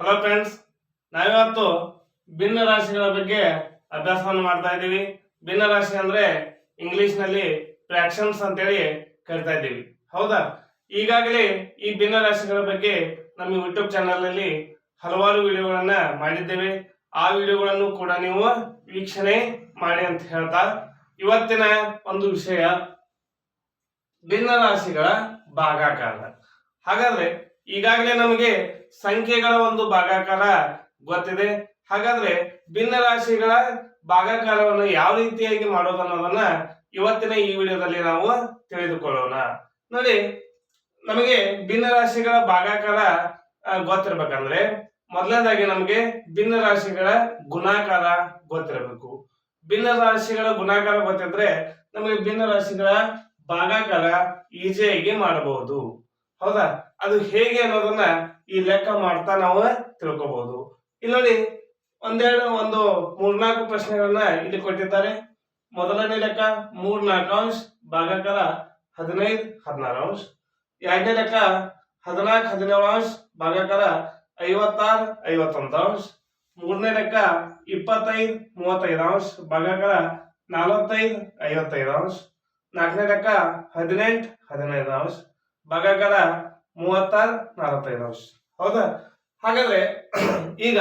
Hello friends ನಾವಿವತ್ತು ಭಿನ್ನ ರಾಶಿಗಳ ಬಗ್ಗೆ ಅಭ್ಯಾಸವನ್ನು ಮಾಡ್ತಾ ಇದ್ದೀವಿ. ಭಿನ್ನ ರಾಶಿ ಅಂದ್ರೆ ಇಂಗ್ಲಿಷ್ನಲ್ಲಿ ಫ್ರಾಕ್ಷನ್ಸ್ ಅಂತೇಳಿ ಕರಿತಾ ಇದ್ದೀವಿ. ಹೌದಾ? ಈಗಾಗಲೇ ಈ ಭಿನ್ನ ರಾಶಿಗಳ ಬಗ್ಗೆ ನಮ್ಮ ಯೂಟ್ಯೂಬ್ ಚಾನಲ್ನಲ್ಲಿ ಹಲವಾರು ವಿಡಿಯೋಗಳನ್ನ ಮಾಡಿದ್ದೇವೆ. ಆ ವಿಡಿಯೋಗಳನ್ನು ಕೂಡ ನೀವು ವೀಕ್ಷಣೆ ಮಾಡಿ ಅಂತ ಹೇಳ್ತಾ ಇವತ್ತಿನ ಒಂದು ವಿಷಯ, ಭಿನ್ನ ರಾಶಿಗಳ ಭಾಗಾಕಾರ. ಹಾಗಾದ್ರೆ ಈಗಾಗಲೇ ನಮಗೆ ಸಂಖ್ಯೆಗಳ ಒಂದು ಭಾಗಾಕಾರ ಗೊತ್ತಿದೆ. ಹಾಗಾದ್ರೆ ಭಿನ್ನ ರಾಶಿಗಳ ಭಾಗಾಕಾರವನ್ನು ಯಾವ ರೀತಿಯಾಗಿ ಮಾಡೋದು ಅನ್ನೋದನ್ನ ಇವತ್ತಿನ ಈ ವಿಡಿಯೋದಲ್ಲಿ ನಾವು ತಿಳಿದುಕೊಳ್ಳೋಣ. ನೋಡಿ, ನಮಗೆ ಭಿನ್ನ ರಾಶಿಗಳ ಭಾಗಾಕಾರ ಗೊತ್ತಿರ್ಬೇಕಂದ್ರೆ ಮೊದಲನೇದಾಗಿ ನಮಗೆ ಭಿನ್ನ ರಾಶಿಗಳ ಗುಣಾಕಾರ ಗೊತ್ತಿರಬೇಕು. ಭಿನ್ನ ರಾಶಿಗಳ ಗುಣಾಕಾರ ಗೊತ್ತಿದ್ರೆ ನಮಗೆ ಭಿನ್ನ ರಾಶಿಗಳ ಭಾಗಾಕಾರ ಈಜಿಯಾಗಿ ಮಾಡಬಹುದು. ಹೌದಾ? ಅದು ಹೇಗೆ ಅನ್ನೋದನ್ನ ಈ ಲೆಕ್ಕ ಮಾಡ್ತಾ ನಾವು ತಿಳ್ಕೋಬಹುದು ಇಲ್ಲಿ ನೋಡಿ, ಒಂದೆರಡು, ಒಂದು ಮೂರ್ನಾಲ್ಕು ಪ್ರಶ್ನೆಗಳನ್ನ ಇಲ್ಲಿ ಕೊಟ್ಟಿದ್ದಾರೆ. ಮೊದಲನೇ ಲೆಕ್ಕ ಮೂರ್ನಾಲ್ಕು ಅಂಶ, ಭಾಗಕರ ಹದಿನೈದು, ಹದಿನಾರು ಅಂಶ. ಎರಡನೇ ಲೆಕ್ಕ ಹದಿನಾಲ್ಕು, ಹದಿನೇಳು ಅಂಶ, ಭಾಗಕರ ಐವತ್ತಾರು, ಐವತ್ತೊಂದು ಅಂಶ. ಮೂರನೇ ಲೆಕ್ಕ ಇಪ್ಪತ್ತೈದು, ಮೂವತ್ತೈದು ಅಂಶ, ಭಾಗಕರ ನಲವತ್ತೈದು, ಐವತ್ತೈದು ಅಂಶ. ನಾಲ್ಕನೇ ಲೆಕ್ಕ ಹದಿನೆಂಟು, ಹದಿನೈದು ಅಂಶ. ಭಾಗಾಕಾರ ಮೂವತ್ತಾರು, ನಲವತ್ತೈದು ಅಂಶ ಹೌದಾ? ಹಾಗಾದ್ರೆ ಈಗ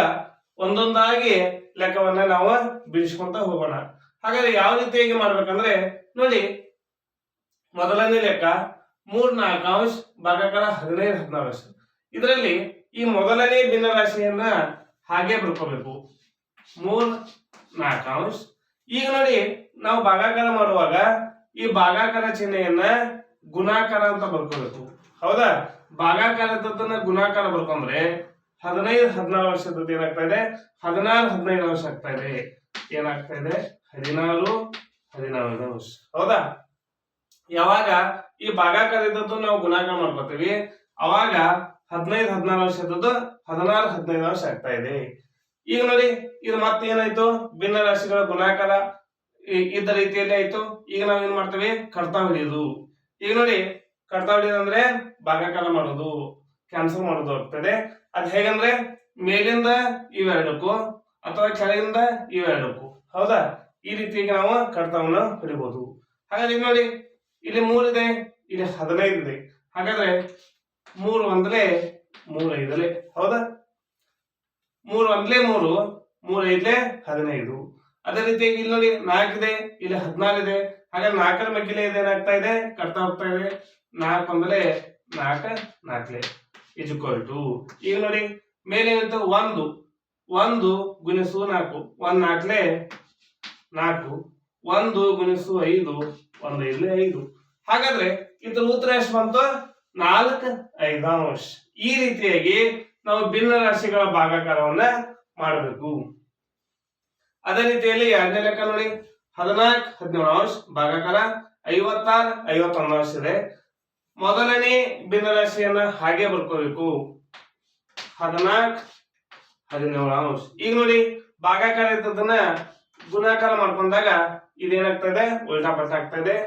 ಒಂದೊಂದಾಗಿ ಲೆಕ್ಕವನ್ನ ನಾವು ಬಿಡಿಸ್ಕೊಂತ ಹೋಗೋಣ. ಹಾಗಾದ್ರೆ ಯಾವ ರೀತಿಯಾಗಿ ಮಾಡ್ಬೇಕಂದ್ರೆ ನೋಡಿ, ಮೊದಲನೇ ಲೆಕ್ಕ ಮೂರ್ ನಾಲ್ಕು ಅಂಶ ಭಾಗಾಕಾರ ಹದಿನೈದು, ಹದಿನಾರು ಅಂಶ. ಇದರಲ್ಲಿ ಈ ಮೊದಲನೇ ಭಿನ್ನರಾಶಿಯನ್ನ ಹಾಗೆ ಬರ್ಕೋಬೇಕು ಮೂರ್ ಅಂಶ. ಈಗ ನೋಡಿ, ನಾವು ಭಾಗಾಕಾರ ಮಾಡುವಾಗ ಈ ಭಾಗಾಕಾರ ಚಿಹ್ನೆಯನ್ನ ಗುಣಾಕಾರ ಅಂತ ಬರ್ಕೋಬೇಕು. ಹೌದಾ? ಭಾಗಾಕಾರದನ್ನ ಗುಣಾಕಾರ ಬರ್ಕೊಂಡ್ರೆ ಹದಿನೈದು, ಹದಿನಾರು ವರ್ಷದ ಏನಾಗ್ತಾ ಇದೆ? ಹದಿನಾರು, ಹದಿನೈದು ವರ್ಷ ಆಗ್ತಾ ಇದೆ. ಏನಾಗ್ತಾ ಇದೆ? ಹದಿನಾರು, ಹದಿನಾರನೇ ವರ್ಷ. ಹೌದಾ? ಯಾವಾಗ ಈ ಭಾಗಾಕಾರ ಇದ್ದದ್ದು ನಾವು ಗುಣಾಕಾರ ಮಾಡ್ಕೋತೀವಿ. ಅವಾಗ ಹದಿನೈದು, ಹದಿನಾರು ವರ್ಷದದ್ದು ಹದಿನಾರು, ಹದಿನೈದು ವರ್ಷ ಆಗ್ತಾ ಇದೆ. ಈಗ ನೋಡಿ, ಇದು ಮತ್ತೆ ಏನಾಯ್ತು ಭಿನ್ನ ರಾಶಿಗಳ ಗುಣಾಕಾರ ಇದ್ದ ರೀತಿಯಲ್ಲಿ ಆಯ್ತು. ಈಗ ನಾವ್ ಏನ್ ಮಾಡ್ತೀವಿ? ಕರ್ತಾ ಹಿಡಿಯೋದು ಈಗ ನೋಡಿ ಕಡ್ತಾ ಹಿಡಿಯೋದು ಅಂದ್ರೆ ಭಾಗಾಕಾರ ಮಾಡೋದು ಕ್ಯಾನ್ಸಲ್ ಮಾಡೋದು ಆಗ್ತದೆ. ಅದ್ ಹೇಗಂದ್ರೆ ಮೇಲಿಂದ ಇವೆರಡಕ್ಕೂ ಅಥವಾ ಕೆಳಗಿಂದ ಇವೆರಡಕ್ಕೂ. ಹೌದಾ? ಈ ರೀತಿಯಾಗಿ ನಾವು ಕಡ್ತಾವನ್ನ ಹಿಡಿಬಹುದು ಹಾಗಾದ್ರೆ ಈಗ ನೋಡಿ, ಇಲ್ಲಿ ಮೂರಿದೆ ಇಲ್ಲಿ ಹದಿನೈದು ಇದೆ. ಹಾಗಾದ್ರೆ ಮೂರು ಒಂದಲೇ ಮೂರು ಹೌದಾ? ಮೂರು ಒಂದಲೇ ಮೂರು ಮೂರು ಐದಲೇ ಹದಿನೈದು. ಅದೇ ರೀತಿ ಇಲ್ಲಿ ನೋಡಿ ನಾಲ್ಕಿದೆ ಇಲ್ಲಿ ಹದಿನಾರು ಇದೆ. ಹಾಗಾದ್ರೆ ನಾಲ್ಕರ ಮಕ್ಕಿಲೆ ಇದೇನಾಗ್ತಾ ಇದೆ? ಕಟ್ತಾ ಹೋಗ್ತಾ ಇದೆ. ನಾಲ್ಕು ಅಂದ್ರೆ ನಾಲ್ಕ ನಾಲ್ಕಲೆ ಇಜುಕೋಲ್ ಟು ಈಗ ನೋಡಿ, ಮೇಲೆ ಏನಿತ್ತು ಒಂದು. ಒಂದು ಗುಣಿಸು ನಾಲ್ಕು. ಒಂದ್ ನಾಲ್ಕಲೆ ನಾಲ್ಕು. ಒಂದು ಗುಣಿಸು ಐದು. ಒಂದ್ ಐದ್ಲೆ ಐದು. ಹಾಗಾದ್ರೆ ಇದ್ರ ಉತ್ತರ ಎಷ್ಟು ಬಂತು? ನಾಲ್ಕು ಐದಾಂಶ ಈ ರೀತಿಯಾಗಿ ನಾವು ಭಿನ್ನ ರಾಶಿಗಳ ಭಾಗಾಕಾರವನ್ನ ಮಾಡಬೇಕು. ಅದೇ ರೀತಿಯಲ್ಲಿ ಎರಡನೇ ಲೆಕ್ಕ ನೋಡಿ. ಹದಿನಾಲ್ಕು, ಹದಿನೇಳು ಅಂಶ ಭಾಗಾಕಾರ ಐವತ್ತಾರು, ಐವತ್ತೊಂದು ಅಂಶ ಇದೆ. ಮೊದಲನೇ ಭಿನ್ನರಾಶಿಯನ್ನ ಹಾಗೆ ಬರ್ಕೋಬೇಕು. ಹದಿನಾಲ್ಕು, ಹದಿನೇಳು ಅಂಶ ಈಗ ನೋಡಿ, ಭಾಗಾಕಾರ ಇದ್ದದನ್ನ ಗುಣಾಕಾರ ಮಾಡ್ಕೊಂಡಾಗ ಇದೇನಾಗ್ತದೆ? ಉಲ್ಟಾ ಪಲ್ಟಾ ಇದೆ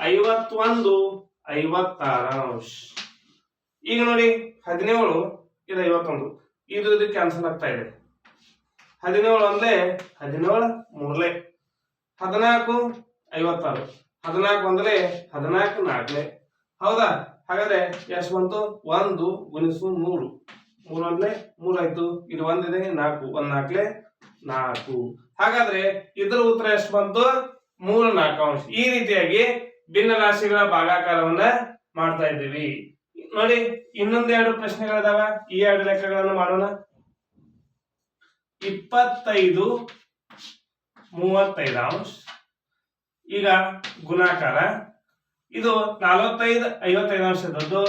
ಐವತ್ತೊಂದು, ಐವತ್ತಾರು ಅಂಶ ಈಗ ನೋಡಿ, ಹದಿನೇಳು, ಇದು ಐವತ್ತೊಂದು. ಇದು ಇದು ಕ್ಯಾನ್ಸಲ್ ಆಗ್ತಾ ಇದೆ. ಹದಿನೇಳು ಅಂದ್ರೆ ಹದಿನೇಳು ಮೂರ್ಲೆ ಹದಿನಾಲ್ಕು ಐವತ್ತಾರು. ಹದಿನಾಲ್ಕು ಒಂದಲೇ ಹದಿನಾಲ್ಕು ನಾಲ್ಕನೇ. ಹೌದಾ? ಹಾಗಾದ್ರೆ ಎಷ್ಟು ಬಂತು? ಒಂದು ಗುಣಿಸು ಮೂರು. ಮೂರು ಅಂದ್ರೆ ಮೂರು ಆಯ್ತು. ಇದು ಒಂದಿದೆ ನಾಲ್ಕು. ಒಂದ್ ನಾಲ್ಕಲೆ ನಾಲ್ಕು. ಹಾಗಾದ್ರೆ ಇದ್ರ ಉತ್ತರ ಎಷ್ಟು ಬಂತು? ಮೂರು ನಾಲ್ಕು ಅಂಶ. ಈ ರೀತಿಯಾಗಿ ಭಿನ್ನ ರಾಶಿಗಳ ಭಾಗಾಕಾರವನ್ನ ಮಾಡ್ತಾ ಇದ್ದೀವಿ. ನೋಡಿ ಇನ್ನೊಂದೆರಡು ಪ್ರಶ್ನೆಗಳಿದಾವ. ಈ ಎರಡು ಲೆಕ್ಕಗಳನ್ನು ಮಾಡೋಣ. ಇಪ್ಪತ್ತೈದು ಮೂವತ್ತೈದು ಅಂಶ ಈಗ ಗುಣಾಕಾರ. ಇದು ನಲವತ್ತೈದು, ಐವತ್ತೈದು ಅಂಶದದ್ದು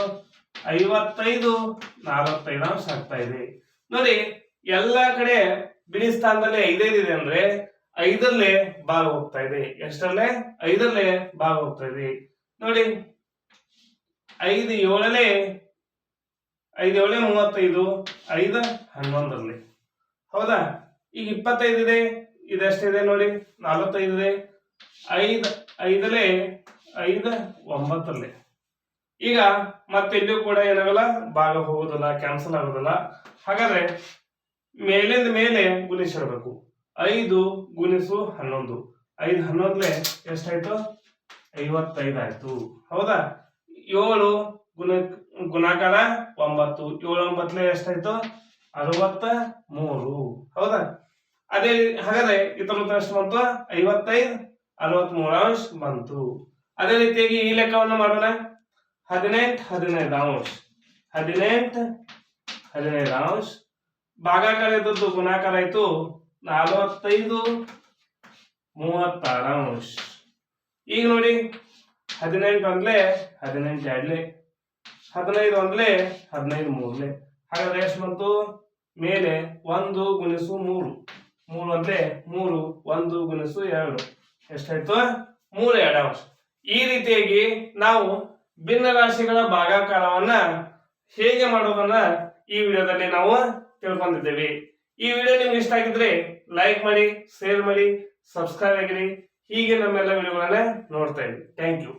ಐವತ್ತೈದು, ನಲವತ್ತೈದು ಅಂಶ ಆಗ್ತಾ ಇದೆ. ನೋಡಿ, ಎಲ್ಲ ಕಡೆ ಬಿಡಿ ಸ್ಥಾನದಲ್ಲಿ ಐದೈದು ಇದೆ ಅಂದ್ರೆ ಐದರಲ್ಲೇ ಭಾಗ ಹೋಗ್ತಾ ಇದೆ. ಎಷ್ಟರಲ್ಲೇ? ಐದರಲ್ಲೇ ಭಾಗ ಹೋಗ್ತಾ ಇದೆ. ನೋಡಿ, ಐದು ಏಳನೇ ಐದು ಏಳನೇ ಮೂವತ್ತೈದು, ಐದು ಹನ್ನೊಂದರಲ್ಲಿ. ಹೌದಾ? ಈಗ ಇಪ್ಪತ್ತೈದು ಇದೆ. ಇದೆಷ್ಟಿದೆ ನೋಡಿ? ನಾಲ್ವತ್ತೈದಿದೆ ಐದು ಐದಲೇ ಐದು ಒಂಬತ್ತರಲ್ಲಿ ಈಗ ಮತ್ತೆ ಇಲ್ಲಿಯೂ ಕೂಡ ಏನಾಗಲ್ಲ? ಭಾಗ ಹೋಗೋದಿಲ್ಲ ಕ್ಯಾನ್ಸಲ್ ಆಗೋದಿಲ್ಲ ಹಾಗಾದ್ರೆ ಮೇಲಿಂದ ಮೇಲೆ ಗುಣಿಸಿರ್ಬೇಕು. ಐದು ಗುಣಿಸು ಹನ್ನೊಂದು. ಐದು ಹನ್ನೊಂದ್ಲೆ ಎಷ್ಟಾಯ್ತು? ಐವತ್ತೈದು ಆಯ್ತು. ಹೌದಾ? ಏಳು ಗುಣ, ಗುಣಾಕಾರ ಒಂಬತ್ತು. ಏಳು ಒಂಬತ್ತಲೆ ಎಷ್ಟಾಯ್ತು? ಅರವತ್ತ ಮೂರು. ಹೌದಾ? ಅದೇ ಹಾಗಾದ್ರೆ ಇತರ ಎಷ್ಟು ಬಂತು. ಐವತ್ತೈದು ಅರವತ್ ಅಂಶ ಬಂತು. ಅದೇ ರೀತಿಯಾಗಿ ಈ ಲೆಕ್ಕವನ್ನು ಮಾಡೋಣ. ಹದಿನೆಂಟು, ಹದಿನೈದು ಅಂಶ ಹದಿನೆಂಟು, ಹದಿನೈದು ಅಂಶ ಭಾಗಾಕಾರ ಇದ್ದದ್ದು ಗುಣಾಕಾರ ಆಯ್ತು. ನಲವತ್ತೈದು, ಮೂವತ್ತಾರು ಅಂಶ ಈಗ ನೋಡಿ, ಹದಿನೆಂಟು ಅಂದ್ಲೆ ಹದಿನೆಂಟು ಎರಡ್ಲೆ, ಹದಿನೈದು ಅಂದ್ಲೆ ಹದಿನೈದು ಮೂರ್ಲೆ. ಹಾಗಾದ್ರೆ ಎಷ್ಟು ಬಂತು? ಮೇಲೆ ಒಂದು ಗುಣಿಸು ಮೂರು. ಮೂರು ಅಂದ್ರೆ ಮೂರು, ಒಂದು ಗುಣಿಸು ಎರಡು. ಎಷ್ಟಾಯ್ತು? ಮೂರು ಎರಡು ಅಂಶ ಈ ರೀತಿಯಾಗಿ ನಾವು ಭಿನ್ನ ರಾಶಿಗಳ ಭಾಗಾಕಾರವನ್ನ ಹೇಗೆ ಮಾಡೋದನ್ನ ಈ ವಿಡಿಯೋದಲ್ಲಿ ನಾವು ತಿಳ್ಕೊಂಡಿದ್ದೇವೆ. ಈ ವಿಡಿಯೋ ನಿಮ್ಗೆ ಇಷ್ಟ ಆಗಿದ್ರೆ ಲೈಕ್ ಮಾಡಿ ಶೇರ್ ಮಾಡಿ ಸಬ್ಸ್ಕ್ರೈಬ್ ಆಗಿರಿ. ಹೀಗೆ ನಮ್ಮೆಲ್ಲ ವಿಡಿಯೋಗಳನ್ನ ನೋಡ್ತಾ ಇದ್ದೀವಿ ಥ್ಯಾಂಕ್ ಯು